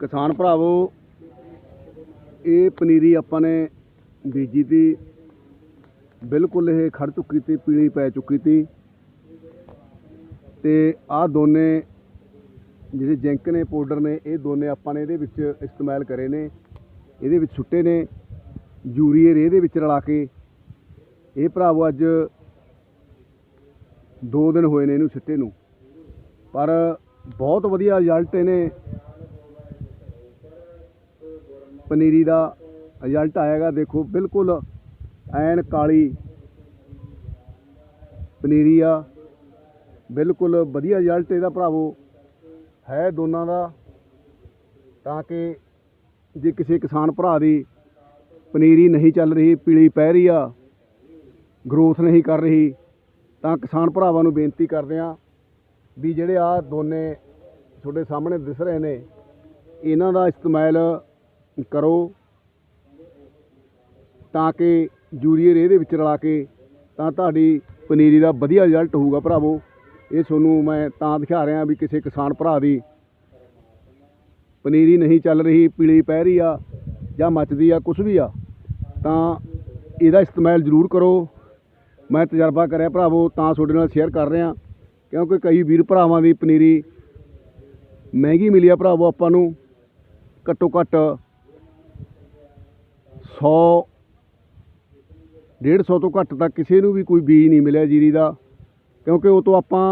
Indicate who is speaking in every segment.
Speaker 1: ਕਿਸਾਨ ਭਰਾਵੋ, ਇਹ ਪਨੀਰੀ ਆਪਾਂ ਨੇ ਬੀਜੀ ਤੀ। ਬਿਲਕੁਲ ਇਹ ਖੜ ਚੁੱਕੀ ਤੀ, ਪੀਲੀ ਪੈ ਚੁੱਕੀ ਤੀ। ਤੇ ਆਹ ਦੋਨੇ ਜਿਹੜੇ ਜਿੰਕ ਨੇ, ਪਾਊਡਰ ਨੇ, ਇਹ ਦੋਨੇ ਆਪਾਂ ਨੇ ਇਹਦੇ ਵਿੱਚ ਇਸਤੇਮਾਲ ਕਰੇ ਨੇ। ਇਹਦੇ ਵਿੱਚ ਸੁੱਟੇ ਨੇ, ਯੂਰੀਏ ਰੇ ਦੇ ਵਿੱਚ ਰਲਾ ਕੇ। ਇਹ ਭਰਾਵੋ ਅੱਜ 2 ਦਿਨ ਹੋਏ ਨੇ ਇਹਨੂੰ ਸਿੱਟੇ ਨੂੰ। ਪਰ ਬਹੁਤ ਵਧੀਆ ਰਿਜ਼ਲਟ ਇਹਨੇ ਪਨੀਰੀ ਦਾ ਰਿਜ਼ਲਟ ਆਏਗਾ। ਦੇਖੋ, ਬਿਲਕੁਲ ਐਨ ਕਾਲੀ ਪਨੀਰੀ ਆ। ਬਿਲਕੁਲ ਵਧੀਆ ਰਿਜ਼ਲਟ ਇਹਦਾ ਭਰਾਵੋ। ਹੈ ਦੋਨਾਂ ਦਾ। ਤਾਂ ਕਿ ਜੇ ਕਿਸੇ ਕਿਸਾਨ ਭਰਾ ਦੀ ਪਨੀਰੀ ਨਹੀਂ ਚੱਲ ਰਹੀ, ਪੀਲੀ ਪੈ ਰਹੀ ਆ ਗਰੋਥ ਨਹੀਂ ਕਰ ਰਹੀ, ਤਾਂ ਕਿਸਾਨ ਭਰਾਵਾਂ ਨੂੰ ਬੇਨਤੀ ਕਰਦੇ ਆ ਵੀ ਜਿਹੜੇ ਆ ਦੋਨੇ ਤੁਹਾਡੇ ਸਾਹਮਣੇ ਦਿਸ ਰਹੇ ਨੇ, ਇਹਨਾਂ ਦਾ ਇਸਤੇਮਾਲ ਕਰੋ ਤਾਂ ਕਿ ਯੂਰੀਏ ਰੇਹ ਦੇ ਵਿੱਚ ਰਲਾ ਕੇ ਤਾਂ ਤੁਹਾਡੀ ਪਨੀਰੀ ਦਾ ਵਧੀਆ ਰਿਜ਼ਲਟ ਹੋਊਗਾ ਭਰਾਵੋ। ਇਹ ਤੁਹਾਨੂੰ ਮੈਂ ਤਾਂ ਦਿਖਾ ਰਿਹਾ ਵੀ ਕਿਸੇ ਕਿਸਾਨ ਭਰਾ ਦੀ ਪਨੀਰੀ ਨਹੀਂ ਚੱਲ ਰਹੀ, ਪੀਲੀ ਪੈ ਰਹੀ ਆ ਜਾਂ ਮੱਚਦੀ ਆ ਕੁਝ ਵੀ ਆ, ਤਾਂ ਇਹਦਾ ਇਸਤੇਮਾਲ ਜ਼ਰੂਰ ਕਰੋ। ਮੈਂ ਤਜਰਬਾ ਕਰਿਆ ਭਰਾਵੋ, ਤਾਂ ਤੁਹਾਡੇ ਨਾਲ ਸ਼ੇਅਰ ਕਰ ਰਿਹਾ, ਕਿਉਂਕਿ ਕਈ ਵੀਰ ਭਰਾਵਾਂ ਦੀ ਪਨੀਰੀ ਮਹਿੰਗੀ ਮਿਲੀ ਆ ਭਰਾਵੋ ਆਪਾਂ ਨੂੰ। ਘੱਟੋ ਘੱਟ 100 150 ਤੋਂ ਘੱਟ ਤਾਂ ਕਿਸੇ ਨੂੰ ਵੀ ਕੋਈ ਬੀਜ ਨਹੀਂ ਮਿਲਿਆ ਜੀਰੀ ਦਾ, ਕਿਉਂਕਿ ਉਹ ਤੋਂ ਆਪਾਂ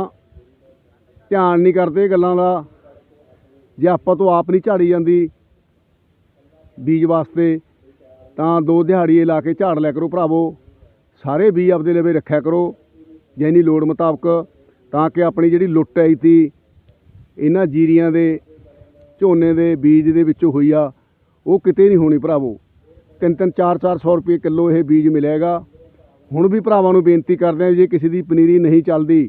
Speaker 1: ਧਿਆਨ ਨਹੀਂ ਕਰਦੇ ਗੱਲਾਂ ਦਾ। ਜੇ ਆਪਾਂ ਤੋਂ ਆਪ ਨਹੀਂ ਝਾੜੀ ਜਾਂਦੀ ਬੀਜ ਵਾਸਤੇ, ਤਾਂ ਦੋ ਦਿਹਾੜੀਏ ਲਾ ਕੇ ਝਾੜ ਲਿਆ ਕਰੋ ਭਰਾਵੋ। ਸਾਰੇ ਬੀਜ ਆਪਦੇ ਲਵੇ ਰੱਖਿਆ ਕਰੋ, ਜੈਨੀ ਲੋੜ ਮੁਤਾਬਕ, ਤਾਂ ਕਿ ਆਪਣੀ ਜਿਹੜੀ ਲੁੱਟ ਆਈ ਤੀ ਇਹਨਾਂ ਜੀਰੀਆਂ ਦੇ, ਝੋਨੇ ਦੇ ਬੀਜ ਦੇ ਵਿੱਚੋਂ ਹੋਈ ਆ, ਉਹ ਕਿਤੇ ਨਹੀਂ ਹੋਣੀ ਭਰਾਵੋ। ਤਿੰਨ ਤਿੰਨ ਚਾਰ ਚਾਰ ਸੌ ਰੁਪਏ ਕਿਲੋ ਇਹ ਬੀਜ ਮਿਲੇਗਾ। ਹੁਣ ਵੀ ਭਰਾਵਾਂ ਨੂੰ ਬੇਨਤੀ ਕਰਦੇ ਆ ਜੇ ਕਿਸੇ ਦੀ ਪਨੀਰੀ ਨਹੀਂ ਚੱਲਦੀ,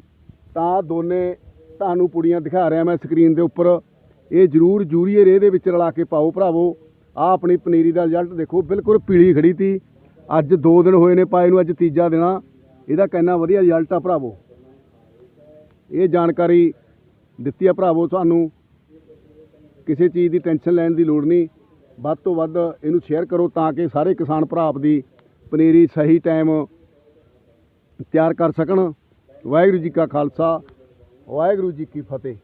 Speaker 1: ਤਾਂ ਦੋਨੇ ਤੁਹਾਨੂੰ ਪੁੜੀਆਂ ਦਿਖਾ ਰਿਹਾ ਮੈਂ ਸਕਰੀਨ ਦੇ ਉੱਪਰ। ਇਹ ਜ਼ਰੂਰ ਯੂਰੀਏ ਰੇ ਦੇ ਵਿੱਚ ਰਲਾ ਕੇ ਪਾਓ ਭਰਾਵੋ। ਆ ਆਪਣੀ ਪਨੀਰੀ ਦਾ ਰਿਜ਼ਲਟ ਦੇਖੋ, ਬਿਲਕੁਲ ਪੀਲੀ ਖੜੀ ਤੀ। ਅੱਜ 2 ਦਿਨ ਹੋਏ ਨੇ ਪਾਏ ਨੂੰ, ਅੱਜ ਤੀਜਾ ਦਿਨ ਇਹਦਾ ਕਿੰਨਾ ਵਧੀਆ ਰਿਜ਼ਲਟ ਆ ਭਰਾਵੋ। ਇਹ ਜਾਣਕਾਰੀ ਦਿੱਤੀ ਆ ਭਰਾਵੋ ਤੁਹਾਨੂੰ ਕਿਸੇ ਚੀਜ਼ ਦੀ ਟੈਨਸ਼ਨ ਲੈਣ ਦੀ ਲੋੜ ਨਹੀਂ। ਵੱਧ ਤੋਂ ਵੱਧ ਇਹਨੂੰ ਸ਼ੇਅਰ ਕਰੋ ਤਾਂ ਕਿ ਸਾਰੇ ਕਿਸਾਨ ਭਰਾ ਆਪਦੀ ਪਨੀਰੀ ਸਹੀ ਟਾਈਮ ਤਿਆਰ ਕਰ ਸਕਣ। ਵਾਹਿਗੁਰੂ ਜੀ ਕਾ ਖਾਲਸਾ, ਵਾਹਿਗੁਰੂ ਜੀ ਕੀ ਫਤਿਹ।